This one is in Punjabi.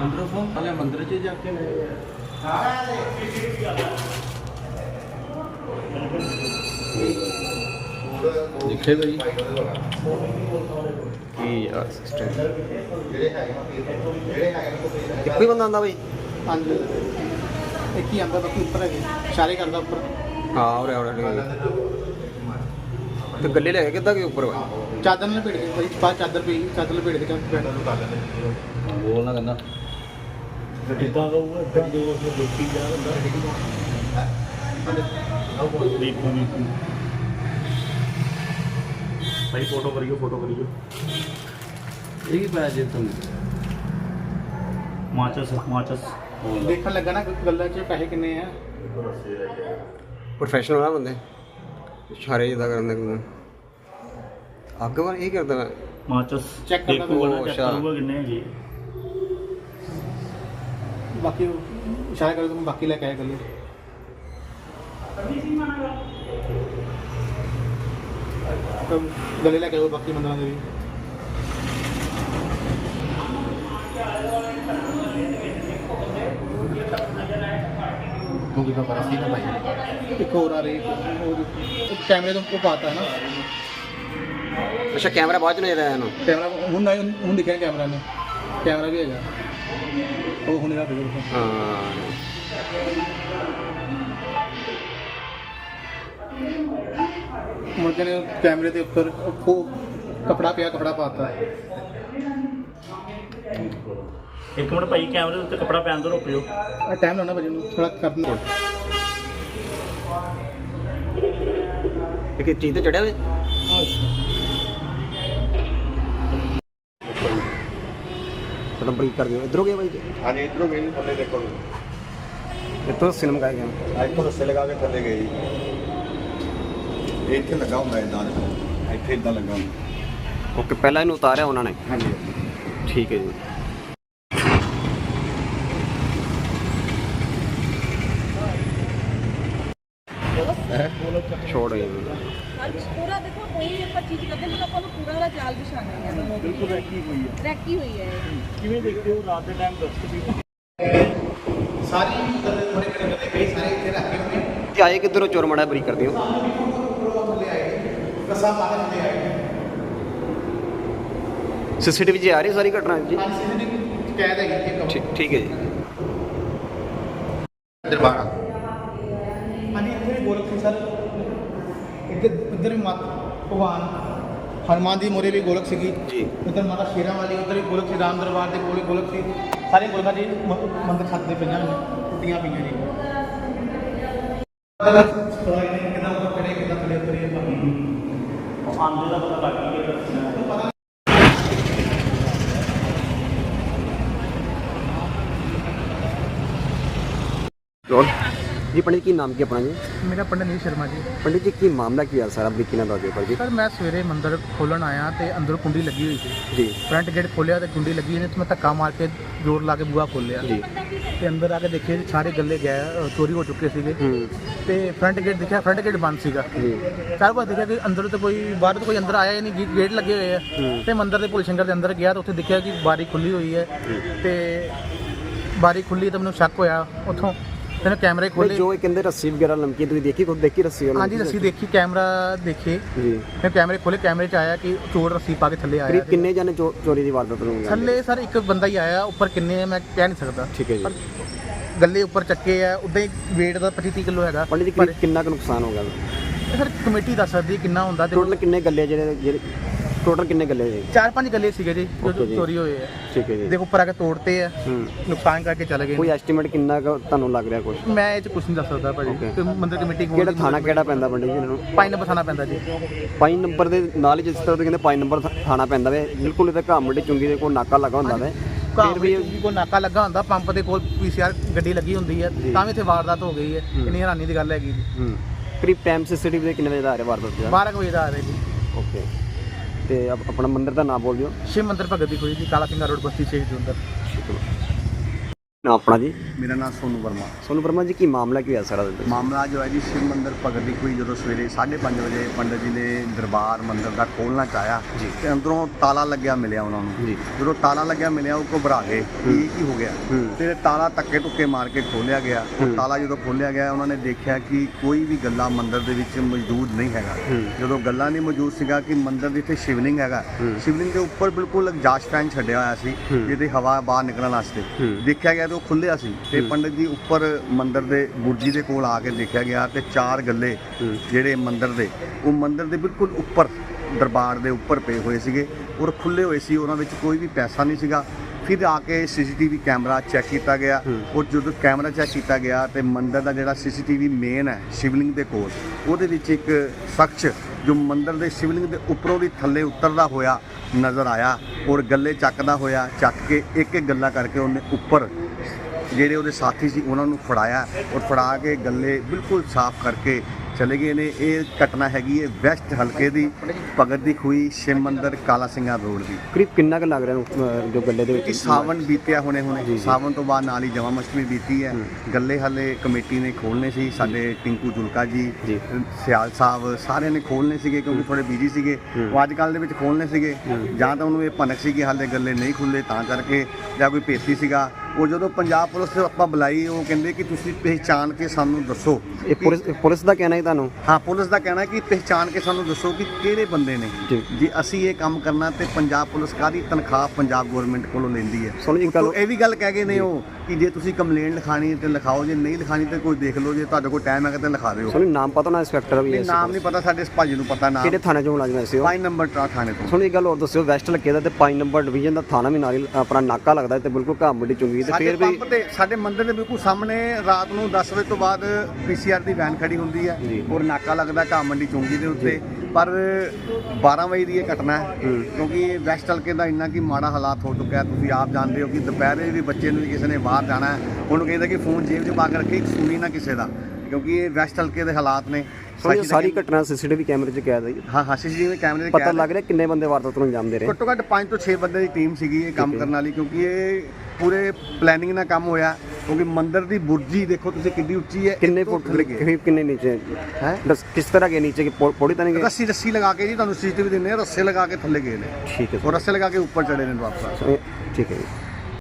ਅੰਦਰੋਂ ਫੋਨ ਹਲੇ ਮੰਦਿਰ 'ਚ ਜਾ ਕੇ ਲੈ ਦੇਖੇ ਬਈ ਕੀ ਆ ਸਿਸਟਮ ਇੱਕੋ ਹੀ ਬੰਦਾ ਆਂਦਾ ਬਈ? ਪੰਜ ਇੱਕ ਹੀ ਆਂਦਾ ਬਾਕੀ ਉੱਪਰ ਹੈਗੇ। ਇਸ਼ਾਰੇ ਕਰਦਾ ਉੱਪਰ। ਹਾਂ ਉਰੇ ਉਰੇ ਤੇ ਗੱਲੇ ਲੈ ਕੇ ਕਿੱਦਾਂ ਕਿ ਉੱਪਰ? ਵਾ ਚਾਦਰ ਨਾਲ ਭੇੜ ਕੇ ਬਈ ਬਾਹਰ ਚਾਦਰ ਪਈ ਚਾਦਰ ਨਾਲ ਭੇੜ ਕੇ ਚੱਲ ਪਿਆ। ਬੋਲਣਾ ਕਹਿੰਦਾ। ਜਿੱਦਾਂ ਕਹੂਗਾ ਇਦਾਂ ਦੋ ਉਸ ਦੇਖੀ ਜਾ ਬੰਦਾ ਦੇਖੋ ਦੇਖੋ ਭਾਈ ਫੋਟੋ ਕਰਿਓ ਫੋਟੋ ਕਰਿਓ। ਇਹ ਕੀ ਪਾਇਆ ਜੇ ਤੁਮ ਮਾਚਸ ਮਾਚਸ। ਦੇਖਣ ਲੱਗਾ ਨਾ ਗੱਲਾਂ 'ਚ ਪੈਸੇ ਕਿੰਨੇ ਆ। ਪ੍ਰੋਫੈਸ਼ਨਲ ਆ ਬੰਦੇ। ਇਸ਼ਾਰੇ ਜਿੱਦਾਂ ਕਰਨ ਦੇ ਅੱਗ ਵਾਰ ਇਹ ਕਰਦਾ ਵਾ ਮਾਚਸ Check ਕਰਨਾ ਦੇਖੂਗਾ ਨਾ ਪਊਗਾ, ਚੈੱਕ ਅੱਛਾ। ਕਰੂਗਾ ਕਿੰਨੇ ਹੈਗੇ ਬਾਕੀ ਉਹ ਇਸ਼ਾਰਾ ਕਰਦਾ ਤੂੰ ਬਾਕੀ ਲੈ ਕੇ ਆਇਆ ਗੱਲੇ ਤਾਂ ਗੱਲੇ ਲੈ ਕੇ ਆਓ ਬਾਕੀ ਮੰਦਰਾਂ ਦੇ ਵੀ ਕਿਉਂਕਿ ਤਾਂ ਪਰ ਸੀ ਨਾ ਭਾਈ ਅੱਛਾ ਕੈਮਰਾ ਬਾਅਦ ਚ ਨਜ਼ਰ ਆਇਆ ਇਹਨੂੰ? ਕੈਮਰਾ ਹੁਣ ਨਾ ਹੁਣ ਦਿਖਿਆ ਕੈਮਰਾ ਨੇ ਕੈਮਰਾ ਵੀ ਹੈਗਾ। ਉਹ ਹੁਣ ਇਹਦਾ ਦੇਖੋ ਹਾਂ। ਨੇ ਕੈਮਰੇ ਦੇ ਉੱਪਰ ਉਹ ਕਪੜਾ ਪਿਆ ਕਪੜਾ ਪਾਤਾ ਇੱਕ ਮਿੰਟ ਭਾਈ ਕੈਮਰੇ ਦੇ ਉੱਤੇ ਕਪੜਾ ਪੈਣ ਤੋਂ ਰੋਕਿਓ। ਆ ਟਾਈਮ ਲਾਉਣਾ ਵਜੇ ਨੂੰ ਥੋੜਾ ਕਰਨਾ। ਇਹ ਕਿ ਚੀਜ਼ ਤੇ ਚੜਿਆ ਵੇ? ਬਰੀਕ ਕਰ ਦਿਓ। ਇਧਰੋਂ ਗਿਆ ਬਾਈ ਜੀ? ਹਾਂਜੀ ਇਧਰੋਂ ਗਏ ਨੀ, ਥੱਲੇ ਦੇਖੋ ਇੱਥੋਂ ਸਿਨਮ ਕਾ ਗਿਆ ਇੱਥੋਂ ਰੱਸੇ ਲਗਾ ਕੇ ਥੱਲੇ ਗਏ ਜੀ। ਇਹ ਇੱਥੇ ਲੱਗਾ ਹੁੰਦਾ ਇਦਾਂ ਇੱਥੇ ਇਦਾਂ ਲੱਗਾ ਹੁੰਦਾ। ਓਕੇ ਪਹਿਲਾਂ ਇਹਨੂੰ ਉਤਾਰਿਆ ਉਹਨਾਂ ਨੇ? ਹਾਂਜੀ। ਠੀਕ ਹੈ ਜੀ। ਛੋੜ ਗਈ ਪੂਰਾ ਦੇਖੋ ਕੋਈ ਵੀ ਆਪਾਂ ਚੀਜ਼ ਕਰਦੇ ਹਾਂ ਆਪਾਂ ਨੂੰ ਪੂਰਾ ਵਾਲਾ ਜਾਲ ਵਿਛਾਣਾ ਹੈ ਬਿਲਕੁਲ ਰੈਕੀ ਹੋਈ ਆ ਰੈਕੀ ਹੋਈ ਹੈ ਇਹ। ਕਿਵੇਂ ਦੇਖਦੇ ਹੋ ਰਾਤ ਦੇ ਟਾਈਮ ਇੱਧਰ ਇੱਧਰ ਵੀ ਮਾਤ ਭਗਵਾਨ ਹਨੂਮਾਨ ਦੀ ਮੋਰੇ ਵੀ ਗੋਲਕ ਸੀਗੀ। ਜੀ। ਇੱਧਰ ਮਾਤਾ ਸ਼ੇਰਾਂ ਵਾਲੀ ਉੱਧਰ ਵੀ ਗੋਲਕ ਸੀ ਰਾਮ ਦਰਬਾਰ ਦੇ ਕੋਲ ਗੋਲਕ ਸੀ। ਸਾਰੇ ਗੋਲਕਾਂ ਜੀ ਮ- ਮੰਦਰ ਛੱਤ ਦੇ ਪਈਆਂ ਨੇ ਟੁੱਟੀਆਂ ਪਈਆਂ ਜੀ ਥੋੜਾ ਇਹਨੇ ਕਿਦਾਂ ਉੱਪਰ ਚੜੇ ਕਿਦਾਂ ਥੱਲੇ ਉਤਰੇ ਉਹ ਆਂਦੇ ਦਾ ਪਤਾ ਲੱਗ ਗਿਆ ਦੱਸਣਾ ਰੋਲ ਜੀ ਪੰਡਿਤ ਕੀ ਨਾਮ ਕੀ ਆਪਣਾ ਜੀ? ਮੇਰਾ ਪੰਡਤ ਨੀਲ ਸ਼ਰਮਾ ਜੀ। ਪੰਡਿਤ ਜੀ ਕੀ ਮਾਮਲਾ ਕੀ ਆ ਸਾਰਾ ਬਰੀਕੀ ਨਾਲ ਦੱਸ ਪਰ ਜੀ ਸਰ ਮੈਂ ਸਵੇਰੇ ਮੰਦਰ ਖੋਲਣ ਆਇਆ ਤੇ ਅੰਦਰੋਂ ਕੁੰਡੀ ਲੱਗੀ ਹੋਈ ਸੀ। ਜੀ। ਫਰੰਟ ਗੇਟ ਖੋਲਿਆ ਤੇ ਕੁੰਡੀ ਲੱਗੀ ਹੋਈ ਤੇ ਮੈਂ ਧੱਕਾ ਮਾਰ ਕੇ ਜ਼ੋਰ ਲਾ ਕੇ ਬੂਹਾ ਖੋਲਿਆ ਜੀ। ਤੇ ਅੰਦਰ ਆ ਕੇ ਦੇਖਿਆ ਜੀ ਸਾਰੇ ਗੱਲੇ ਗਏ ਚੋਰੀ ਹੋ ਚੁੱਕੇ ਸੀਗੇ। ਤੇ ਫਰੰਟ ਗੇਟ ਦੇਖਿਆ ਫਰੰਟ ਗੇਟ ਬੰਦ ਸੀਗਾ। ਜੀ। ਚਾਰ ਵਾਰ ਦੇਖਿਆ ਕਿ ਅੰਦਰ ਤੋਂ ਕੋਈ ਬਾਹਰ ਤੋਂ ਕੋਈ ਅੰਦਰ ਆਇਆ ਹੀ ਨਹੀਂ ਗੇਟ ਲੱਗੇ ਹੋਏ ਆ। ਤੇ ਮੰਦਰ ਦੇ ਭੋਲੇ ਸ਼ੰਕਰ ਦੇ ਅੰਦਰ ਗਿਆ ਤਾਂ ਉੱਥੇ ਦੇਖਿਆ ਕਿ ਬਾਰੀ ਖੁੱਲੀ ਹੋਈ ਹੈ। ਤੇ ਬਾਰੀ ਖੁੱਲੀ ਤਾਂ ਮੈਨੂੰ ਸ਼ੱਕ ਹੋਇਆ। ਉੱਥੋਂ ਫਿਰ ਕੈਮਰੇ ਖੋਲੇ ਜੋ ਇਹ ਕਹਿੰਦੇ ਰੱਸੀ ਵਗੈਰਾ ਲਮਕੀ ਤੁਸੀਂ ਦੇਖੀ ਖੁਦ ਦੇਖੀ ਰੱਸੀ ਉਹਨਾਂ ਹਾਂਜੀ ਰੱਸੀ ਦੇਖੀ ਕੈਮਰਾ ਦੇਖੇ। ਜੀ। ਫਿਰ ਕੈਮਰੇ ਖੋਲੇ ਕੈਮਰੇ 'ਚ ਆਇਆ ਕਿ ਚੋਰ ਰੱਸੀ ਪਾ ਕੇ ਥੱਲੇ ਆਇਆ ਕਰੀਬ ਕਿੰਨੇ ਚੋ- ਚੋਰੀ ਦੀ ਵਾਰਦਾਤ ਨੂੰ ਥੱਲੇ ਸਰ ਇੱਕ ਬੰਦਾ ਹੀ ਆਇਆ ਉੱਪਰ ਕਿੰਨੇ ਮੈਂ ਕਹਿ ਨਹੀਂ ਸਕਦਾ? ਠੀਕ ਹੈ ਜੀ। ਗੱਲੇ ਉੱਪਰ ਚੱਕੇ ਆ ਉਦਾਂ ਹੀ weight ਦਾ 25 30 ਕਿਲੋ ਹੈਗਾ। ਪੰਡਿਤ ਜੀ ਕਿੰਨਾ ਕੁ ਨੁਕਸਾਨ ਹੋ ਗਿਆ? ਸਰ ਕਮੇਟੀ ਦੱਸ ਸਕਦੀ ਕਿੰਨਾ ਹੁੰਦਾ ਤੇ ਟੋਟਲ ਕਿੰਨੇ ਗੱਲੇ ਜਿਹੜੇ ਜਿਹੜੇ ਟੋਟਲ ਕਿੰਨੇ ਗੱਲੇ ਜੀ ਚਾਰ ਪੰਜ ਗੱਲੇ ਸੀਗੇ ਜੀ ਜੋ Okay ਜੀ। ਚੋਰੀ ਹੋਏ ਆ। ਠੀਕ ਹੈ ਜੀ। ਦੇਖੋ ਉੱਪਰ ਆ ਕੇ ਤੋੜਤੇ ਆ ਹੂੰ। ਨੁਕਸਾਨ ਕਰਕੇ ਚਲੇ ਗਏ ਕੋਈ ਐਸਟੀਮੇਟ ਕਿੰਨਾ ਕੁ ਤੁਹਾਨੂੰ ਲੱਗ ਰਿਹਾ ਕੁਝ ਮੈਂ ਇਹ ਚ ਕੁਝ ਨਹੀਂ ਦੱਸ ਸਕਦਾ ਭਾਜੀ. ਤੇ ਮੰਦਰ ਕਮੇਟੀ ਕੋਲ ਕਿਹੜਾ ਥਾਣਾ ਕਿਹੜਾ ਪੈਂਦਾ ਪੰਡਿਤ ਜੀ ਇਹਨਾਂ ਨੂੰ? ਪਾਈ ਨੰਬਰ ਥਾਣਾ ਪੈਂਦਾ ਜੀ। ਪੰਜ ਨੰਬਰ ਦੇ ਨਾਲ ਹੀ ਜਿਸ ਤਰ੍ਹਾਂ ਤੁਸੀਂ ਕਹਿੰਦੇ ਪੰਜ ਨੰਬਰ ਥਾ- ਥਾਣਾ ਪੈਂਦਾ ਵੇ। ਬਿਲਕੁਲ ਇਹਦੇ ਘਾਮੜੀ ਚੁੰਗੀ ਦੇ ਕੋਲ ਨਾਕਾ ਲੱਗਾ ਹੁੰਦਾ ਵੇ। ਫਿਰ ਵੀ ਇਹ- ਕੋਈ ਨਾਕਾ ਲੱਗਾ ਹੁੰਦਾ ਪੰਪ ਦੇ ਕੋਲ ਪੀਸੀਆਰ ਗੱਡੀ ਲੱਗੀ ਹੁੰਦੀ ਹੈ ਜੀ। ਤਾਂ ਵੀ ਇੱਥੇ ਵਾਰਦਾਤ ਹੋ ਗਈ ਹੈ। ਇੰਨੀ ਹੈਰਾਨੀ ਦੀ ਗੱਲ ਹੈਗੀ ਜੀ। ਹੂੰ। ਕਰੀਬ ਟਾਈਮ ਸੀਸੀਟੀਵੀ ਦੇ ਕਿੰਨੇ ਵਜੇ ਦਾ ਆ ਰਿਹਾ ਵਾਰਦਾਤ ਦਾ? 12 ਕੁ ਵਜੇ ਦਾ ਆ ਰਿਹਾ ਜੀ। ਤੇ ਆਪ- ਆਪਣਾ ਮੰਦਿਰ ਦਾ ਨਾਮ ਬੋਲ ਦਿਓ। ਸ਼ਿਵ ਮੰਦਰ ਭਗਤ ਦੀ ਖੋਜੀ ਜੀ ਕਾਲਾ ਸਿੰਘਾ ਰੋਡ ਬਸਤੀ ਸ਼ਹੀਦ ਜੁੰਦਰ ਸ਼ੁਕਰੀਆ ਨਾ ਆਪਣਾ ਜੀ? ਮੇਰਾ ਨਾਮ ਸੋਨੂ ਵਰਮਾ। ਸੋਨੂੰ ਵਰਮਾ ਜੀ ਕੀ ਮਾਮਲਾ ਕੀ ਹੋਇਆ ਸਾਰਾ ਦਿਨ ਮਾਮਲਾ ਜੋ ਹੈ ਜੀ ਸ਼ਿਵ ਮੰਦਿਰ ਭਗਤ ਦੀ ਕੋਈ ਜਦੋਂ ਸਵੇਰੇ 5:30 ਵਜੇ ਪੰਡਤ ਜੀ ਨੇ ਦਰਬਾਰ ਮੰਦਿਰ ਦਾ ਖੋਲਣਾ ਚਾਹਿਆ ਤੇ ਅੰਦਰੋਂ ਤਾਲਾ ਲੱਗਿਆ ਮਿਲਿਆ ਉਹਨਾਂ ਨੂੰ। ਜੀ। ਜਦੋਂ ਤਾਲਾ ਲੱਗਿਆ ਮਿਲਿਆ ਉਹ ਘਬਰਾ ਗਏ ਕੀ ਕੀ ਹੋ ਗਿਆ। ਤੇ ਤਾਲਾ ਧੱਕੇ ਟੁੱਕੇ ਮਾਰ ਕੇ ਖੋਲਿਆ ਗਿਆ। ਤਾਲਾ ਜਦੋਂ ਖੋਲਿਆ ਗਿਆ ਉਹਨਾਂ ਨੇ ਦੇਖਿਆ ਕਿ ਕੋਈ ਵੀ ਗੱਲਾ ਮੰਦਿਰ ਦੇ ਵਿੱਚ ਮੌਜੂਦ ਨਹੀਂ ਹੈਗਾ। ਜਦੋਂ ਗੱਲਾ ਨਹੀਂ ਮੌਜੂਦ ਸੀਗਾ ਕਿ ਮੰਦਿਰ ਦੇ ਇੱਥੇ ਸ਼ਿਵਲਿੰਗ ਹੈਗਾ ਸ਼ਿਵਲਿੰਗ ਦੇ ਉੱਪਰ ਬਿਲਕੁਲ ਐਗਜ਼ਾਸਟ ਫੈਨ ਛੱਡਿਆ ਹੋਇਆ ਸੀ ਜਿਹਦੇ ਹਵਾ ਬਾਹਰ ਨਿਕਲਣ ਵਾਸਤੇ। ਦੇਖਿਆ ਗਿਆ ਤੇ ਉਹ ਖੁੱਲਿਆ ਸੀ ਤੇ ਪੰਡਤ ਜੀ ਉੱਪਰ ਮੰਦਿਰ ਦੇ ਬੁਰਜੀ ਦੇ ਕੋਲ ਆ ਕੇ ਦੇਖਿਆ ਗਿਆ ਤੇ ਚਾਰ ਗੱਲੇ ਜਿਹੜੇ ਮੰਦਿਰ ਦੇ ਉਹ ਮੰਦਿਰ ਦੇ ਬਿਲਕੁਲ ਉੱਪਰ ਦਰਬਾਰ ਦੇ ਉੱਪਰ ਪਏ ਹੋਏ ਸੀਗੇ ਔਰ ਖੁੱਲੇ ਹੋਏ ਸੀ ਉਹਨਾਂ ਵਿੱਚ ਕੋਈ ਵੀ ਪੈਸਾ ਨਹੀਂ ਸੀਗਾ। ਫਿਰ ਆ ਕੇ ਸੀਸੀਟੀਵੀ ਕੈਮਰਾ ਚੈੱਕ ਕੀਤਾ ਗਿਆ ਔਰ ਜਦੋਂ ਕੈਮਰਾ ਚੈੱਕ ਕੀਤਾ ਗਿਆ ਤੇ ਮੰਦਿਰ ਦਾ ਜਿਹੜਾ ਸੀਸੀਟੀਵੀ ਮੇਨ ਹੈ ਸ਼ਿਵਲਿੰਗ ਦੇ ਕੋਲ ਉਹਦੇ ਵਿੱਚ ਇੱਕ ਸ਼ਖਸ ਜੋ ਮੰਦਿਰ ਦੇ ਸ਼ਿਵਲਿੰਗ ਦੇ ਉੱਪਰੋਂ ਦੀ ਥੱਲੇ ਉਤਰਦਾ ਹੋਇਆ ਨਜ਼ਰ ਆਇਆ ਔਰ ਗੱਲੇ ਚੱਕਦਾ ਹੋਇਆ ਚੱਕ ਕੇ ਇੱਕ ਇੱਕ ਗੱਲਾਂ ਕਰਕੇ ਉਹਨੇ ਉੱਪਰ ਜਿਹੜੇ ਉਹਦੇ ਸਾਥੀ ਸੀ ਉਹਨਾਂ ਨੂੰ ਫੜਾਇਆ ਔਰ ਫੜਾ ਕੇ ਗੱਲੇ ਬਿਲਕੁਲ ਸਾਫ਼ ਕਰਕੇ ਚਲੇ ਗਏ ਨੇ। ਇਹ ਘਟਨਾ ਹੈਗੀ ਹੈ ਵੈਸਟ ਹਲਕੇ ਦੀ ਭਗਤ ਦੀ ਖੂਹੀ ਸ਼ਿਵ ਮੰਦਿਰ ਕਾਲਾ ਸਿੰਘਾ ਰੋਡ ਦੀ। ਕਰੀਬ ਕਿੰਨਾ ਕੁ ਲੱਗ ਰਿਹਾ ਨੂੰ, ਜੋ ਗੱਲੇ ਦੇ ਵਿੱਚ? ਸਾਵਣ ਬੀਤਿਆ ਹੁਣੇ ਹੁਣੇ। ਸਾਵਣ ਤੋਂ ਬਾਅਦ ਨਾਲ ਹੀ ਜਮਾ ਅਸ਼ਟਮੀ ਬੀਤੀ ਹੈ। ਗੱਲੇ ਹਲੇ ਕਮੇਟੀ ਨੇ ਖੋਲਨੇ ਸੀ। ਸਾਡੇ ਟਿੰਕੂ ਜੁਲਕਾ ਜੀ ਜੀ। ਸਿਆਲ ਸਾਹਿਬ ਸਾਰਿਆਂ ਨੇ ਖੋਲਨੇ ਸੀਗੇ ਕਿਉਂਕਿ ਥੋੜੇ ਬਿਜ਼ੀ ਸੀਗੇ। ਉਹ ਅੱਜ ਕੱਲ ਦੇ ਵਿੱਚ ਖੋਲਨੇ ਸੀਗੇ। ਜਾਂ ਤਾਂ ਉਹਨੂੰ ਇਹ ਭਨਕ ਸੀ ਕਿ ਹਾਲੇ ਗੱਲੇ ਨਹੀਂ ਖੁੱਲੇ ਤਾਂ ਕਰਕੇ ਜਾਂ ਕੋਈ ਭੇਤੀ ਸੀਗਾ। ਉਹ ਜਦੋਂ ਪੰਜਾਬ ਪੁਲਿਸ ਤੋਂ ਆਪਾਂ ਬੁਲਾਈ ਉਹ ਕਹਿੰਦੇ ਕਿ ਤੁਸੀਂ ਪਹਿਚਾਨ ਕੇ ਸਾਨੂੰ ਦੱਸੋ ਇਹ ਪੁਲਿਸ ਪੁਲਿਸ ਦਾ ਕਹਿਣਾ ਹੈ ਤੁਹਾਨੂੰ? ਹਾਂ ਪੁਲਿਸ ਦਾ ਕਹਿਣਾ ਹੈ ਕਿ ਪਹਿਚਾਨ ਕੇ ਸਾਨੂੰ ਦੱਸੋ ਕਿ ਕਿਹੜੇ ਬੰਦੇ ਨੇ। ਜੀ। ਜੇ ਅਸੀਂ ਇਹ ਕੰਮ ਕਰਨਾ ਤੇ ਪੰਜਾਬ ਪੁਲਿਸ ਕਾਦੀ ਤਨਖਾਹ ਪੰਜਾਬ ਗਵਰਨਮੈਂਟ ਕੋਲੋਂ ਲੈਂਦੀ ਹੈ? ਸੁਣੋ ਤੋਂ ਇਹ ਵੀ ਗੱਲ ਕਹਿ ਗਏ ਨੇ ਉਹ ਕਿ ਜੇ ਤੁਸੀਂ ਕੰਪਲੇਂਟ ਲਿਖਾਣੀ ਹੈ ਤੇ ਲਿਖਾਓ ਜੇ ਨਹੀਂ ਲਿਖਾਣੀ ਤੇ ਕੋਈ ਦੇਖ ਲਓ ਜੇ ਤੁਹਾਡੇ ਕੋਲ ਟਾਈਮ ਹੈਗਾ ਤੇ ਲਿਖਾ ਦਿਓ। ਸੁਣੋ ਨਾਮ ਪਤਾ ਨਾ ਇੰਸਪੈਕਟਰ ਵੀ ਨਹੀਂ ਨਾਮ ਨਹੀਂ ਪਤਾ ਸਾਡੇ ਇਸ ਭਾਜੀ ਨੂੰ ਪਤਾ ਨਾਮ। ਕਿਹੜੇ ਥਾਣੇ ਚੋਂ ਮੁਲਾਜ਼ਮ ਐਸੇ ਹੋ 5 ਨੰਬਰ ਟਰਾ ਥਾਣੇ ਤੋਂ। ਸੁਣੋ ਇਹ ਗੱਲ ਹੋਰ ਦੱਸਿਓ ਵੈਸਟ ਲੱਗੇ ਦਾ ਤੇ 5 ਨੰਬਰ ਡਿਵੀਜ਼ਨ ਦਾ ਥਾਣਾ ਵੀ ਨਾਲ ਹੀ ਆਪਣਾ ਨਾਕਾ ਲੱਗਦਾ ਤੇ ਬਿਲਕੁਲ ਘਾਮੜੀ ਚੁੰਗੀ ਤੇ ਸਾਡੇ ਫਿਰ ਵੀ ਪੰਪ ਤੇ ਸਾਡੇ ਮੰਦਿਰ ਦੇ ਬਿਲਕੁਲ ਸਾਹਮਣੇ ਰਾਤ ਨੂੰ 10 ਵਜੇ ਤੋਂ ਬਾਅਦ ਪੀਸੀਆਰ ਦੀ ਵੈਨ ਖੜੀ ਹੁੰਦੀ ਹੈ ਜੀ। ਔਰ ਨਾਕਾ ਲੱਗਦਾ ਘਾਹ ਮੰਡੀ ਚੁੰਗੀ ਦੇ ਉੱਤੇ। ਪਰ 12 ਵਜੇ ਦੀ ਇਹ ਘਟਨਾ ਹੈ ਕਿਉਂਕਿ ਵੈਸਟ ਹਲਕੇ ਦਾ ਇੰਨਾ ਕੀ ਮਾੜਾ ਹਾਲਾਤ ਹੋ ਚੁੱਕਾ ਹੈ ਤੁਸੀਂ ਆਪ ਜਾਣਦੇ ਹੋ ਕਿ ਦੁਪਹਿਰੇ ਵੀ ਬੱਚੇ ਨੂੰ ਵੀ ਕਿਸੇ ਨੇ ਬਾਹਰ ਜਾਣਾ ਹੈ। ਉਹਨੂੰ ਕਹਿੰਦਾ ਕਿ ਫੋਨ ਜੇਬ 'ਚ ਪਾ ਕੇ ਰੱਖੇ ਸੁਣੀ ਨਾ ਕਿਸੇ ਦਾ ਕਿਉਂਕਿ ਇਹ ਵੈਸਟ ਹਲਕੇ ਦੇ ਹਾਲਾਤ ਨੇ। ਇਹ ਸਾਰੀ ਘਟਨਾ ਸੀਸੀਟੀਵੀ ਕੈਮਰੇ 'ਚ ਕੈਦ ਹੈ? ਜੀ। ਹਾਂ ਹਾਂ ਸੀਸੀਟੀਵੀ ਕੈਮਰੇ ਦੇ ਪਤਾ ਲੱਗ ਰਿਹਾ ਕਿੰਨੇ ਬੰਦੇ ਵਾਰਦਾਤ ਨੂੰ ਅੰਜਾਮ ਦੇ ਰਹੇ? ਘੱਟੋ ਘੱਟ 5 ਤੋਂ 6 ਬੰਦੇ ਦੀ ਟੀਮ ਸੀਗੀ ਇਹ ਕੰਮ ਕਰਨ ਵਾਲੀ ਕਿਉਂਕਿ ਇਹ ਪੂਰੇ ਪਲੈਨਿੰਗ ਨਾਲ ਕੰਮ ਹੋਇਆ ਕਿਉਂਕਿ ਮੰਦਿਰ ਦੀ ਬੁਰਜੀ ਦੇਖੋ ਤੁਸੀਂ ਕਿੰਨੀ ਉੱਚੀ ਹੈ ਕਿੰਨੇ ਫੁੱਟ ਕਿੰਨੇ ਨੀਚੇ ਹੈਂ? ਦੱਸ ਕਿਸ ਤਰ੍ਹਾਂ ਗਏ ਨੀਚੇ ਕਿ ਪੌੜੀ ਤਾਂ ਨਹੀਂ ਗਏ? ਰੱਸੀ ਰੱਸੀ ਲਗਾ ਕੇ ਜੀ ਤੁਹਾਨੂੰ ਸੀਸੀਟੀਵੀ ਦਿੰਦੇ ਆ ਰੱਸੇ ਲਗਾ ਕੇ ਥੱਲੇ ਗਏ ਨੇ। ਠੀਕ ਹੈ ਔਰ ਰੱਸੇ ਲਗਾ ਕੇ ਉੱਪਰ ਚੜੇ ਨੇ ਵਾਪਸ। ਠੀਕ ਹੈ ਜੀ।